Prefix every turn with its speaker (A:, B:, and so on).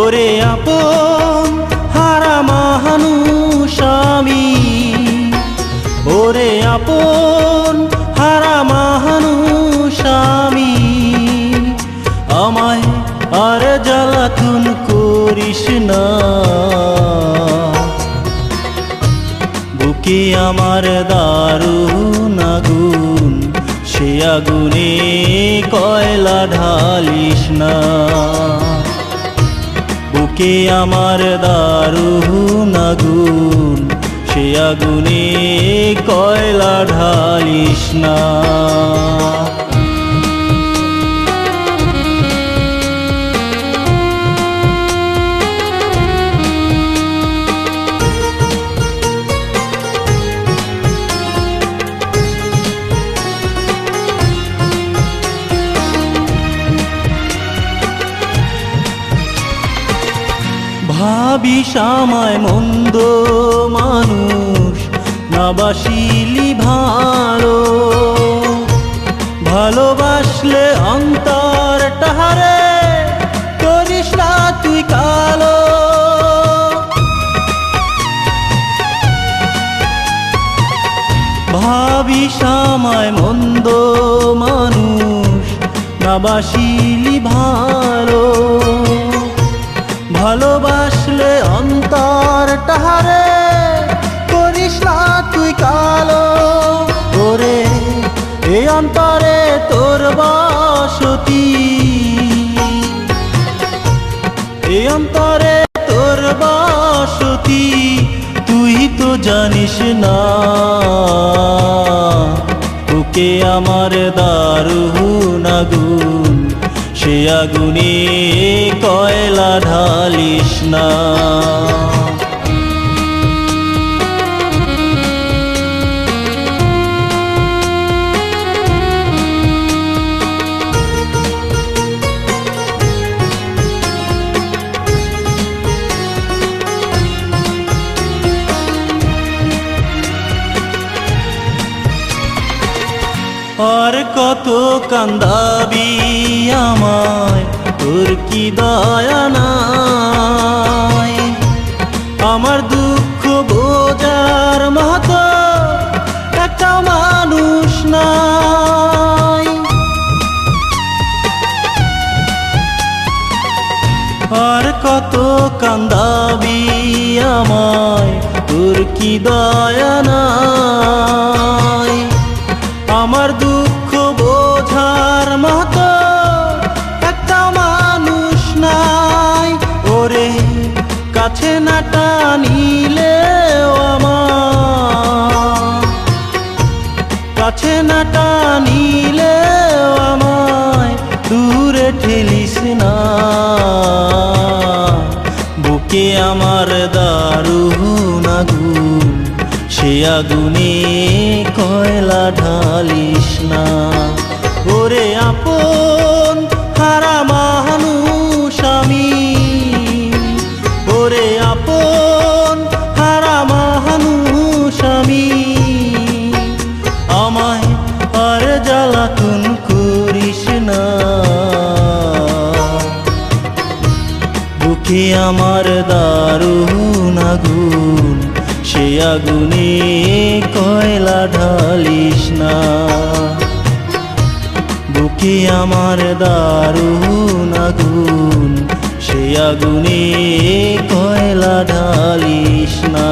A: ওরে আপন হারা মানুষ আমি ওরে আপন হারা মানুষ আমি আমায় আর জ্বালাতুন করিস না। বুকে আমার দারুণ আগুন, সে আগুনে কয়লা ঢালিস না। বুকে আমার দারু আগুন সে আগুনে কয়লা ঢালিস না। ভাবিস আমায় মন্দ মানুষ না বাসিলি ভালো। ভালোবাসলে অন্তর টাহারে করিস না তুই কালো। ভাবিস আমায় মন্দ মানুষ না বাসিলি ভালো। ভালোবাসলে অন্তর টাহারে করিস না তুই কালো ওরে এই অন্তরে তোর বসতি। এই অন্তরে তোর বসতি, তুই তো জানিস না। তোকে আমার দারুণ আগুন। সে আগুনে কয়লা ঢালিস না। আর কত কান্দাবি আমায়, তোর কি দয়া নাই? আমার দুঃখ বোঝার মত একটা মানুষ নাই। আর কত কান্দাবি আমায়, তোর কি দয়া নাই? দুঃখ বোঝার মতো একটা মানুষ নাই। ওরে, কাছে না টানিলে কাছে না টানিলে আমায় দূরে ঠেলিস না। বুকে আমার সে আগুনে কয়লা ঢালিস না। ওরে আপন হারা মানুষ আমি। ওরে আপন হারা মানুষ আমি। আমায় আর জ্বালাতুন করিস না। বুকে আমার দারুণ আগুন। সে আগুনে কয়লা ঢালিস না। বুকে আমার দারুণ আগুন সে আগুনে কয়লা ঢালিস না।